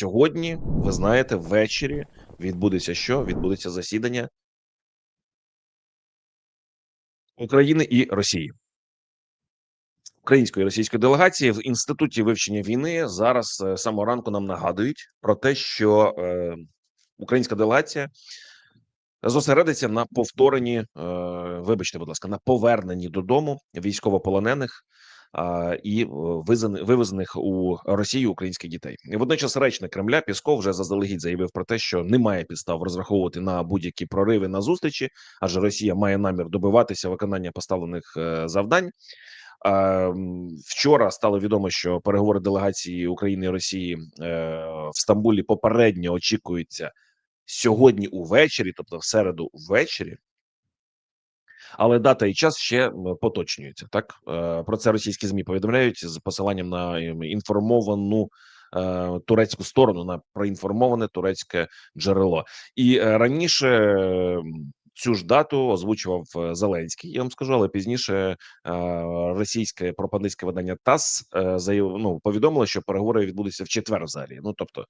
Сьогодні, ви знаєте, ввечері відбудеться що? Відбудеться засідання України і Росії. Української і російської делегації в інституті вивчення війни зараз е, самого ранку нам нагадують про те, що е, українська делегація зосередиться на повторенні, е, вибачте, будь ласка, на поверненні додому військовополонених і е, вивезених у Росію українських дітей. І водночас речник Кремля Пісков вже заздалегідь заявив про те, що немає підстав розраховувати на будь-які прориви на зустрічі, адже Росія має намір добиватися виконання поставлених е, завдань. Вчора стало відомо, що переговори делегації України і Росії е, в Стамбулі попередньо очікуються сьогодні увечері, тобто в середу ввечері. Але дата і час ще поточнюються. Так Е, про це російські змі повідомляють з посиланням на ем, інформовану е, турецьку сторону на проінформоване турецьке джерело. І е, раніше цю ж дату озвучував Зеленський. Я вам скажу, але пізніше російське пропагандистське видання ТАСС е, заяв, ну, повідомило, що переговори відбудуться в четвер. Взагалі, ну тобто,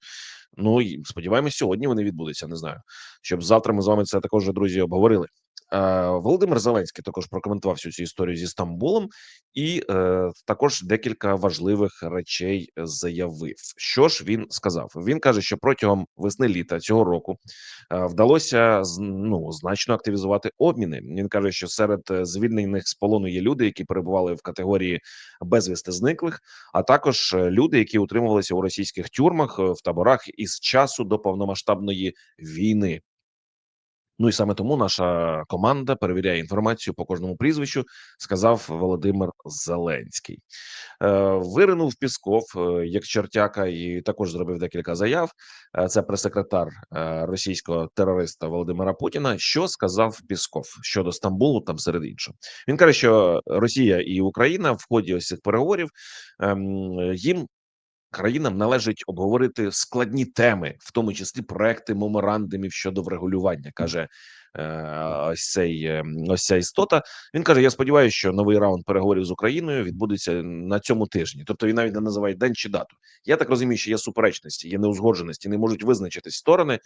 ну сподіваємось, сьогодні вони відбудуться. Не знаю, щоб завтра ми з вами це також друзі обговорили. Е, Володимир Зеленський також прокоментував всю цю історію зі Стамбулом, і е, також декілька важливих речей заявив. Що ж він сказав? Він каже, що протягом весни літа цього року е, вдалося ну значно активізувати обміни. Він каже, що серед е, звільнених з полону є люди, які перебували в категорії безвісти зниклих, а також е, люди, які утримувалися у російських тюрмах в таборах із часу до повномасштабної війни. Ну і саме тому наша команда перевіряє інформацію по кожному прізвищу, сказав Володимир Зеленський. Е, Виринув Пісков е, як чертяка, і також зробив декілька заяв. Е, Це прес-секретар російського терориста Володимира Путіна. Що сказав Пісков щодо Стамбулу, там серед іншого. Він каже, що Росія і Україна в ході ось цих переговорів ем, їм країнам належить обговорити складні теми, в тому числі проекти меморандумів щодо врегулювання, каже е, ось цей е, ось ця істота. Він каже: Я сподіваюся, що новий раунд переговорів з Україною відбудеться на цьому тижні. Тобто він навіть не називає день чи дату. Я так розумію, що є суперечності, є неузгодженості, не можуть визначитись сторони.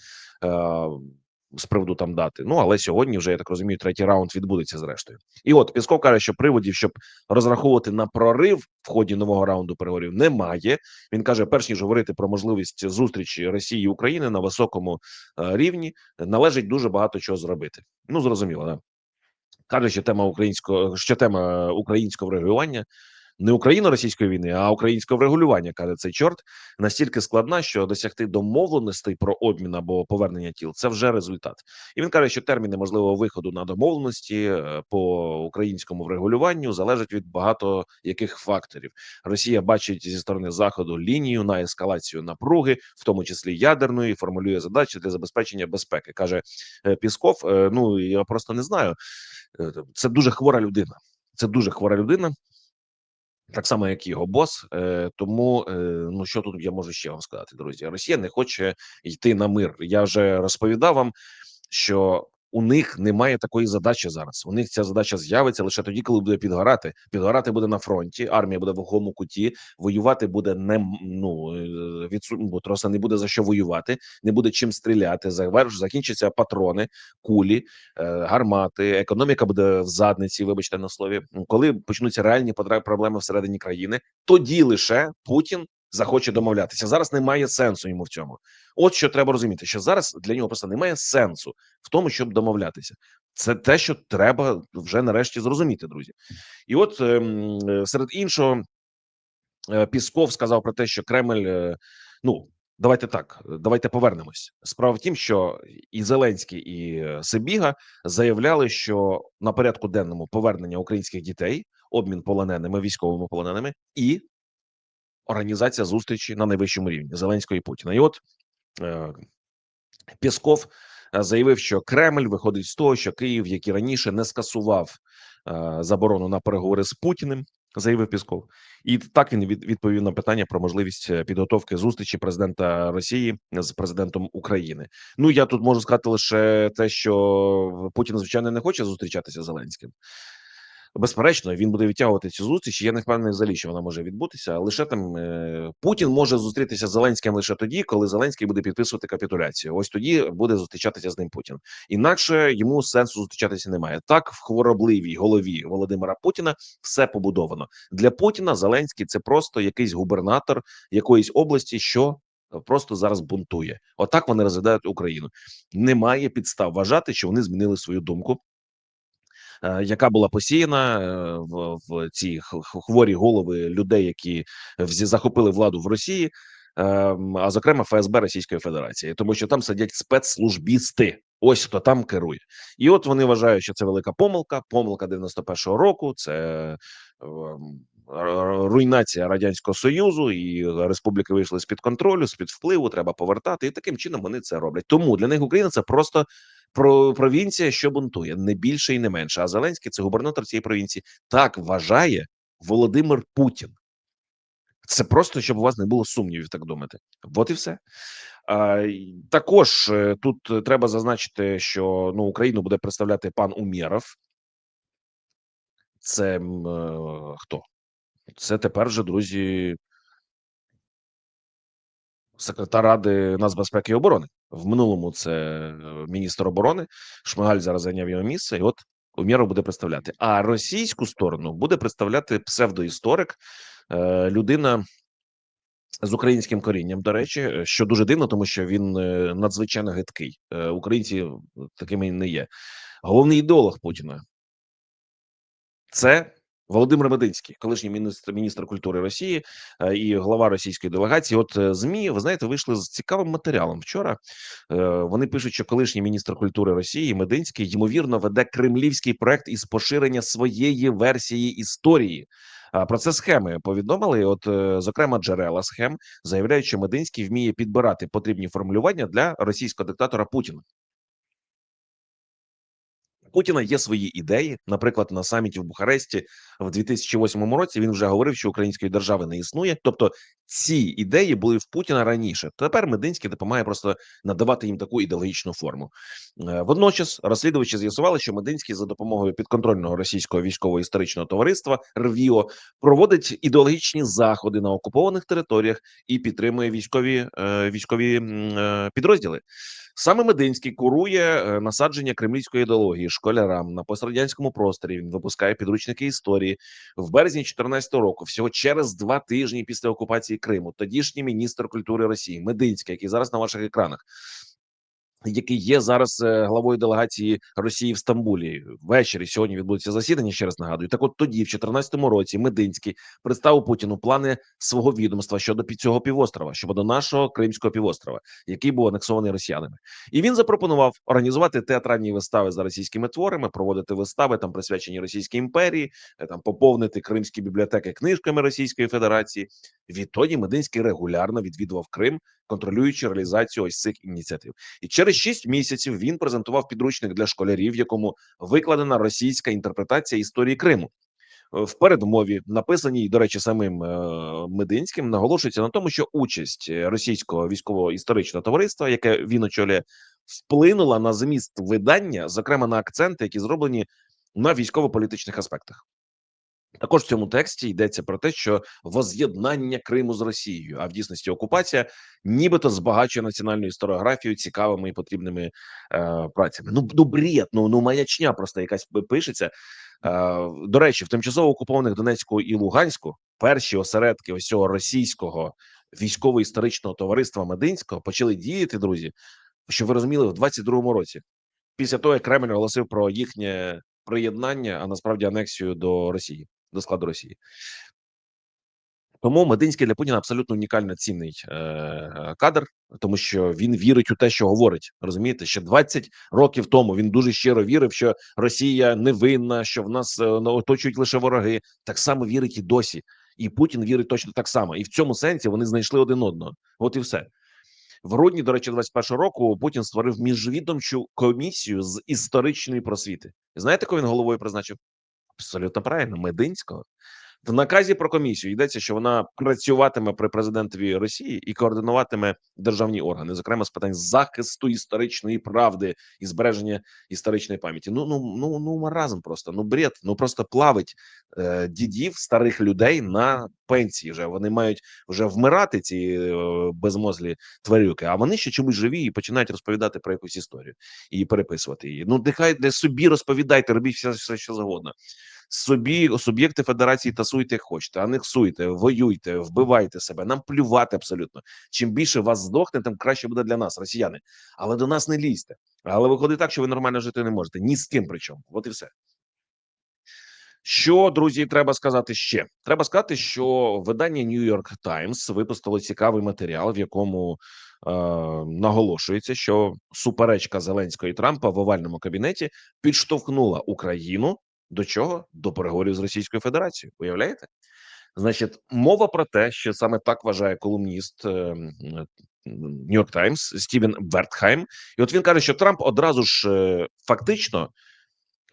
Е, з приводу там дати, ну але сьогодні вже я так розумію, третій раунд відбудеться зрештою. І от Пісков каже, що приводів, щоб розраховувати на прорив в ході нового раунду переговорів, немає. Він каже: перш ніж говорити про можливість зустрічі Росії і України на високому е, рівні, належить дуже багато чого зробити. Ну зрозуміло, да. каже, що тема українського що тема українського врегулювання. Не україно-російської війни, а українського врегулювання каже цей чорт настільки складна, що досягти домовленостей про обмін або повернення тіл це вже результат. І він каже, що терміни можливого виходу на домовленості е, по українському врегулюванню залежать від багато яких факторів. Росія бачить зі сторони заходу лінію на ескалацію напруги, в тому числі ядерної, формулює задачі для забезпечення безпеки. каже е, Пісков. Е, Ну я просто не знаю. Це дуже хвора людина. Це дуже хвора людина. Так само, як і його бос, е, тому е, ну що тут я можу ще вам сказати, друзі? Росія не хоче йти на мир. Я вже розповідав вам, що у них немає такої задачі зараз. У них ця задача з'явиться лише тоді, коли буде підгорати. Підгорати буде на фронті. Армія буде в глухому куті. Воювати буде не ну е, відсу... просто не буде за що воювати, не буде чим стріляти. Заверш закінчаться патрони, кулі, е, гармати. Економіка буде в задниці. Вибачте на слові. Коли почнуться реальні проблеми всередині країни, тоді лише Путін захоче домовлятися. Зараз немає сенсу йому в цьому. От що треба розуміти, що зараз для нього просто немає сенсу в тому, щоб домовлятися. Це те, що треба вже нарешті зрозуміти, друзі. І от ем, серед іншого, е, Пісков сказав про те, що Кремль, е, ну давайте так, давайте повернемось. Справа в тім, що і Зеленський, і е, Сибіга заявляли, що на порядку денному повернення українських дітей, обмін полоненими, військовими полоненими і організація зустрічі на найвищому рівні Зеленського і Путіна. І от е, Пісков е, заявив, що Кремль виходить з того, що Київ, як і раніше, не скасував е, заборону на переговори з Путіним. Заявив Пісков, і так він відповів на питання про можливість е, підготовки зустрічі президента Росії з президентом України. Ну я тут можу сказати лише те, що Путін звичайно не хоче зустрічатися з Зеленським. Безперечно, він буде відтягувати цю зустріч. Я не впевнений взагалі, що вона може відбутися. Лише там е, Путін може зустрітися з Зеленським лише тоді, коли Зеленський буде підписувати капітуляцію. Ось тоді буде зустрічатися з ним Путін. Інакше йому сенсу зустрічатися немає. Так в хворобливій голові Володимира Путіна все побудовано для Путіна. Зеленський це просто якийсь губернатор якоїсь області, що просто зараз бунтує. Отак вони розглядають Україну. Немає підстав вважати, що вони змінили свою думку. Е, Яка була посіяна е, в, в ці хворі голови людей, які захопили владу в Росії, ем, а зокрема ФСБ Російської Федерації, тому що там сидять спецслужбісти. Ось хто там керує, і от вони вважають, що це велика помилка. Помилка 91-го року. Це ем, руйнація радянського союзу, і республіки вийшли з під контролю, з під впливу. Треба повертати, і таким чином вони це роблять. Тому для них Україна це просто про провінція, що бунтує, не більше і не менше. А Зеленський це губернатор цієї провінції. Так вважає Володимир Путін. Це просто щоб у вас не було сумнівів, так думати. От і все. А, також е, тут е, треба зазначити, що ну Україну буде представляти пан Умєров. Це е, хто? Це тепер же, друзі, секретар Ради нацбезпеки і оборони. В минулому це е, міністр оборони. Шмигаль зараз зайняв його місце, і от Умєров буде представляти. А російську сторону буде представляти псевдоісторик, е, людина з українським корінням. До речі, е, що дуже дивно, тому що він надзвичайно гидкий. Українці такими не є. Головний ідеолог Путіна це Володимир Мединський, колишній міністр міністр культури Росії е, і глава російської делегації. От е, змі, ви знаєте, вийшли з цікавим матеріалом вчора. Е, Вони пишуть, що колишній міністр культури Росії Мединський ймовірно веде кремлівський проект із поширення своєї версії історії. Про це схеми повідомили. От, зокрема, джерела схем заявляють, що Мединський вміє підбирати потрібні формулювання для російського диктатора Путіна. Путіна є свої ідеї. Наприклад, на саміті в Бухаресті в 2008 році він вже говорив, що української держави не існує. Тобто ці ідеї були в Путіна раніше. Тепер Мединський допомагає просто надавати їм таку ідеологічну форму. Е, Водночас розслідувачі з'ясували, що Мединський за допомогою підконтрольного російського військово-історичного товариства РВІО проводить ідеологічні заходи на окупованих територіях і підтримує військові е, військові е, підрозділи. Саме Мединський курує е, насадження кремлівської ідеології школярам на пострадянському просторі. Він випускає підручники історії в березні 2014 року. Всього через два тижні після окупації Криму. Тодішній міністр культури Росії Мединський, який зараз на ваших екранах. Який є зараз е, главою делегації Росії в Стамбулі ввечері сьогодні відбудеться засідання. Ще раз нагадую. Так, от тоді, в 2014 році, Мединський представив Путіну плани свого відомства щодо пі- цього півострова, щодо нашого Кримського півострова, який був анексований росіянами. І він запропонував організувати театральні вистави за російськими творами, проводити вистави там присвячені Російській імперії, е, там поповнити кримські бібліотеки книжками Російської Федерації. Відтоді Мединський регулярно відвідував Крим, контролюючи реалізацію ось цих ініціатив. І через 6 місяців він презентував підручник для школярів, в якому викладена російська інтерпретація історії Криму. Е, В передмові, написаній, до речі, самим е, Мединським, наголошується на тому, що участь е, російського військово-історичного товариства, яке він очолює, вплинула на зміст видання, зокрема на акценти, які зроблені на військово-політичних аспектах. Також в цьому тексті йдеться про те, що воз'єднання Криму з Росією, а в дійсності окупація, нібито збагачує національну історіографію цікавими і потрібними е, працями. Ну ну бред, ну ну маячня просто якась пи- пишеться. Е, до речі, в тимчасово окупованих Донецьку і Луганську перші осередки ось цього російського військово-історичного товариства Мединського почали діяти, друзі. Що ви розуміли, в 22-му році, після того як Кремль оголосив про їхнє приєднання, а насправді анексію до Росії, до складу Росії. Тому Мединський для Путіна абсолютно унікально цінний е, кадр, тому що він вірить у те, що говорить. Розумієте, ще 20 років тому він дуже щиро вірив, що Росія невинна, що в нас е, оточують лише вороги. Так само вірить і досі. І Путін вірить точно так само. І в цьому сенсі вони знайшли один одного. От і все. В грудні, до речі, 21 року Путін створив міжвідомчу комісію з історичної просвіти. Знаєте, кого він головою призначив? Абсолютно правильно, Мединського. В наказі про комісію йдеться, що вона працюватиме при президентові Росії і координуватиме державні органи, зокрема з питань захисту історичної правди і збереження історичної пам'яті. Ну ну ну ну маразм просто ну бред. Ну просто плавить е, дідів старих людей на пенсії. Вже вони мають вже вмирати ці е, безмозлі тварюки. А вони ще чомусь живі і починають розповідати про якусь історію і переписувати її. Ну нехай для собі розповідайте, робіть все, все що завгодно собі суб'єкти федерації тасуйте, як хочете, анексуйте, воюйте, вбивайте себе. Нам плювати абсолютно. Чим більше вас здохне, тим краще буде для нас, росіяни. Але до нас не лізьте. Але виходить так, що ви нормально жити не можете. Ні з ким причому. От і все. Що друзі, треба сказати ще? Треба сказати, що видання New York Times випустило цікавий матеріал, в якому е, наголошується, що суперечка Зеленського і Трампа в овальному кабінеті підштовхнула Україну до чого? До переговорів з Російською Федерацією. Уявляєте? Значить, мова про те, що саме так вважає колумніст Нью-Йорк Таймс Стівен Вертхайм, і от він каже, що Трамп одразу ж е, фактично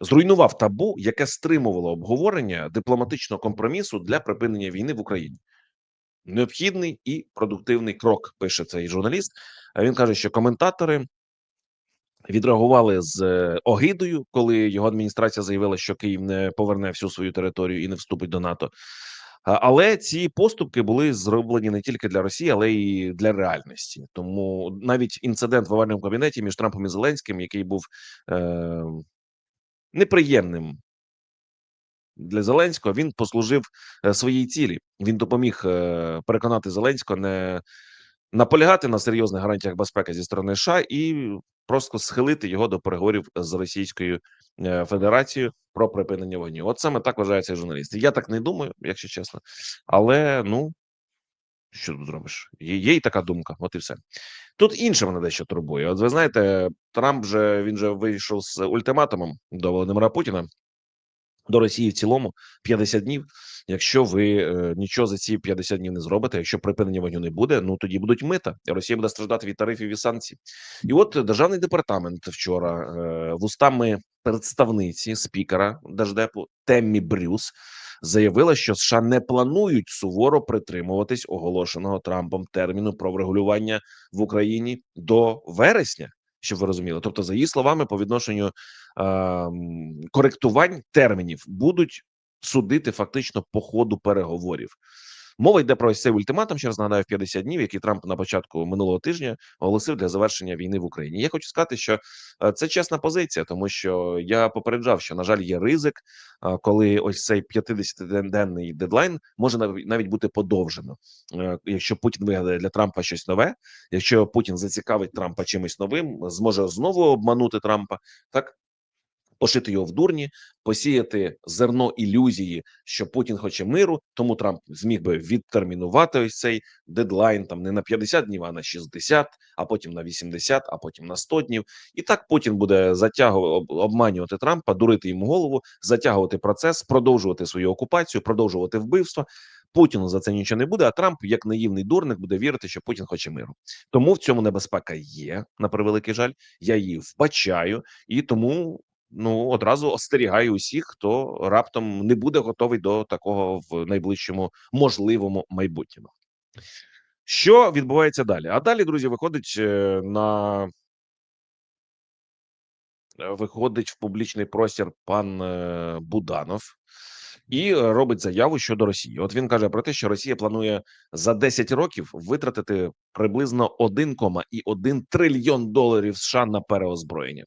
зруйнував табу, яке стримувало обговорення дипломатичного компромісу для припинення війни в Україні. Необхідний і продуктивний крок пише цей журналіст. А він каже, що коментатори відреагували з е, огидою, коли його адміністрація заявила, що Київ не поверне всю свою територію і не вступить до НАТО. Але ці поступки були зроблені не тільки для Росії, але й для реальності. Тому навіть інцидент в овальному кабінеті між Трампом і Зеленським, який був е, неприємним для Зеленського, він послужив е, своїй цілі. Він допоміг е, переконати Зеленського не наполягати на серйозних гарантіях безпеки зі сторони США і просто схилити його до переговорів з Російською е, Федерацією про припинення вогню. От саме так вважає журналісти. журналіст. Я так не думаю, якщо чесно, але ну що тут зробиш? Є, є й така думка, от і все. Тут інше мене дещо турбує. От ви знаєте, Трамп вже він же вийшов з ультиматумом до Володимира Путіна до Росії в цілому 50 днів. Якщо ви е, нічого за ці 50 днів не зробите, якщо припинення вогню не буде, ну тоді будуть мита. Росія буде страждати від тарифів і санкцій. І от державний департамент вчора е, вустами представниці спікера держдепу Теммі Брюс заявила, що США не планують суворо притримуватись оголошеного Трампом терміну про врегулювання в Україні до вересня щоб ви розуміли. Тобто, за її словами, по відношенню е, коректувань термінів будуть судити фактично по ходу переговорів. Мова йде про ось цей ультиматум, ще раз нагадаю, в 50 днів, який Трамп на початку минулого тижня оголосив для завершення війни в Україні. Я хочу сказати, що е, це чесна позиція, тому що я попереджав, що на жаль є ризик, е, коли ось цей 50-денний дедлайн може навіть бути подовжено. Е, якщо Путін вигадає для Трампа щось нове, якщо Путін зацікавить Трампа чимось новим, зможе знову обманути Трампа, так пошити його в дурні, посіяти зерно ілюзії, що Путін хоче миру. Тому Трамп зміг би відтермінувати ось цей дедлайн там не на 50 днів, а на 60, а потім на 80, а потім на 100 днів. І так Путін буде затягувати обманювати Трампа, дурити йому голову, затягувати процес, продовжувати свою окупацію, продовжувати вбивство. Путіну за це нічого не буде. А Трамп, як наївний дурник, буде вірити, що Путін хоче миру. Тому в цьому небезпека є на превеликий жаль. Я її вбачаю, і тому ну одразу остерігаю усіх, хто раптом не буде готовий до такого в найближчому можливому майбутньому. Що відбувається далі? А далі, друзі, виходить е, на е, виходить в публічний простір пан е, Буданов і робить заяву щодо Росії. От він каже про те, що Росія планує за 10 років витратити приблизно 1,1 трильйон доларів США на переозброєння.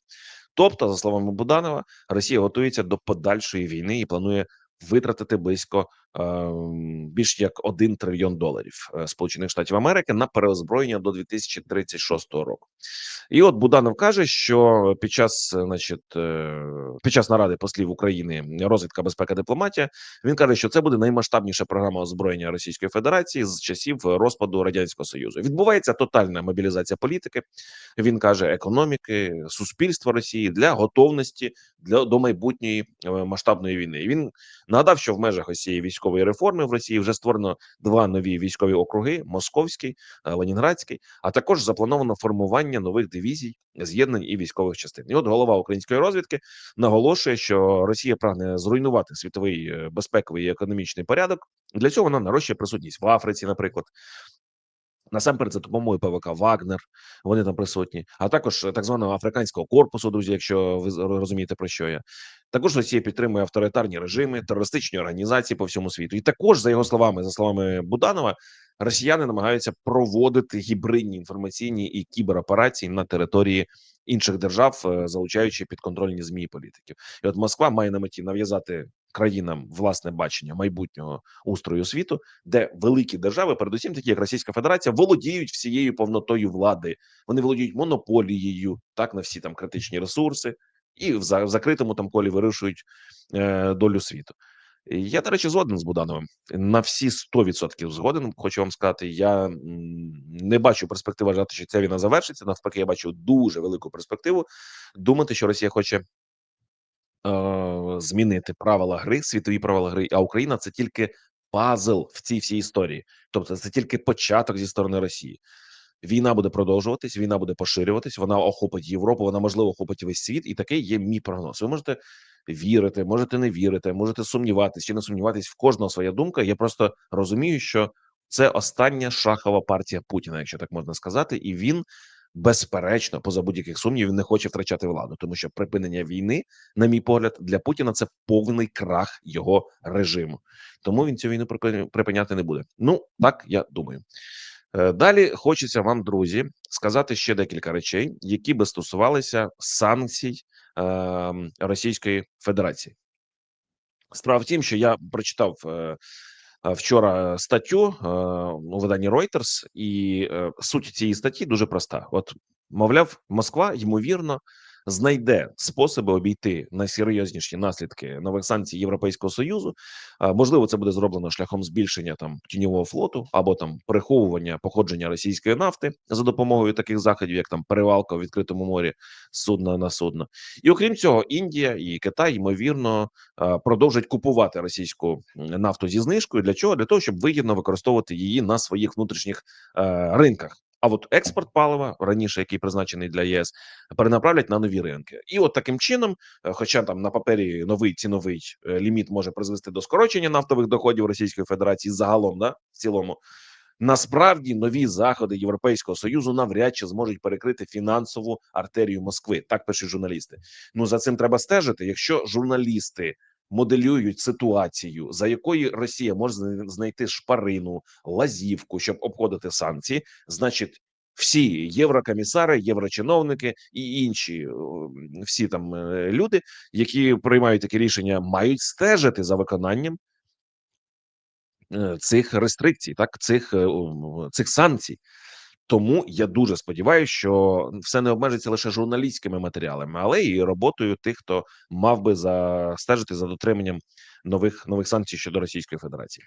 Тобто, за словами Буданова, Росія готується до подальшої війни і планує витратити близько більш як 1 трильйон доларів е, Сполучених Штатів Америки на переозброєння до 2036 року. І от Буданов каже, що під час, значить, е, під час наради послів України розвідка безпека дипломатія він каже, що це буде наймасштабніша програма озброєння Російської Федерації з часів розпаду радянського союзу. Відбувається тотальна мобілізація політики. Він каже, економіки, суспільства Росії для готовності для до майбутньої масштабної війни. І Він нагадав, що в межах ось військової військової реформи в Росії. Вже створено два нові військові округи: Московський, е, Ленінградський. А також заплановано формування нових дивізій, з'єднань і військових частин. І от голова української розвідки наголошує, що Росія прагне зруйнувати світовий е, безпековий і економічний порядок. Для цього вона нарощує присутність в Африці, наприклад. Насамперед, за допомогою ПВК Вагнер, вони там присутні, а також так званого африканського корпусу, друзі, якщо ви розумієте про що я. Також Росія підтримує авторитарні режими, терористичні організації по всьому світу. І також, за його словами, за словами Буданова, росіяни намагаються проводити гібридні інформаційні і кібероперації на території інших держав, е, залучаючи підконтрольні змі і політиків. І от Москва має на меті нав'язати країнам власне бачення майбутнього устрою світу, де великі держави, передусім такі як Російська Федерація, володіють всією повнотою влади. Вони володіють монополією, так на всі там критичні ресурси, і в, закритому там колі вирішують е, долю світу. Я, до речі, згоден з Будановим на всі 100% згоден. Хочу вам сказати, я не бачу перспективи вважати, що ця війна завершиться. Навпаки, я бачу дуже велику перспективу думати, що Росія хоче змінити правила гри, світові правила гри, а Україна це тільки пазл в цій всій історії. Тобто, це тільки початок зі сторони Росії. Війна буде продовжуватись, війна буде поширюватись, вона охопить Європу, вона можливо охопить весь світ, і такий є мій прогноз. Ви можете вірити, можете не вірити, можете сумніватись чи не сумніватись. В кожного своя думка. Я просто розумію, що це остання шахова партія Путіна, якщо так можна сказати, і він безперечно, поза будь-яких сумнівів, не хоче втрачати владу, тому що припинення війни, на мій погляд, для Путіна це повний крах його режиму. Тому він цю війну припиняти не буде. Ну так я думаю. Е, Далі хочеться вам, друзі, сказати ще декілька речей, які би стосувалися санкцій е, Російської Федерації. Справа в тім, що я прочитав е, вчора статтю е, у виданні Reuters, і суть цієї статті дуже проста. От, мовляв, Москва ймовірно знайде способи обійти найсерйозніші наслідки нових санкцій Європейського союзу. Можливо, це буде зроблено шляхом збільшення там тіньового флоту або там приховування походження російської нафти за допомогою таких заходів, як там перевалка у відкритому морі судна на судно. І окрім цього, Індія і Китай ймовірно продовжать купувати російську нафту зі знижкою. Для чого? Для того, щоб вигідно використовувати її на своїх внутрішніх е, ринках. А от експорт палива раніше, який призначений для ЄС, перенаправлять на нові ринки, і от таким чином, е, хоча там на папері новий ціновий е, ліміт може призвести до скорочення нафтових доходів Російської Федерації загалом, да в цілому. Насправді нові заходи Європейського союзу навряд чи зможуть перекрити фінансову артерію Москви. Так пишуть журналісти. Ну за цим треба стежити. Якщо журналісти моделюють ситуацію, за якої Росія може знайти шпарину, лазівку, щоб обходити санкції, значить. Всі єврокомісари, єврочиновники і інші е, всі там е, люди, які приймають такі рішення, мають стежити за виконанням е, цих рестрикцій, так цих цих санкцій. Тому я дуже сподіваюся, що все не обмежиться лише журналістськими матеріалами, але і роботою тих, хто мав би за стежити за дотриманням нових нових санкцій щодо Російської Федерації.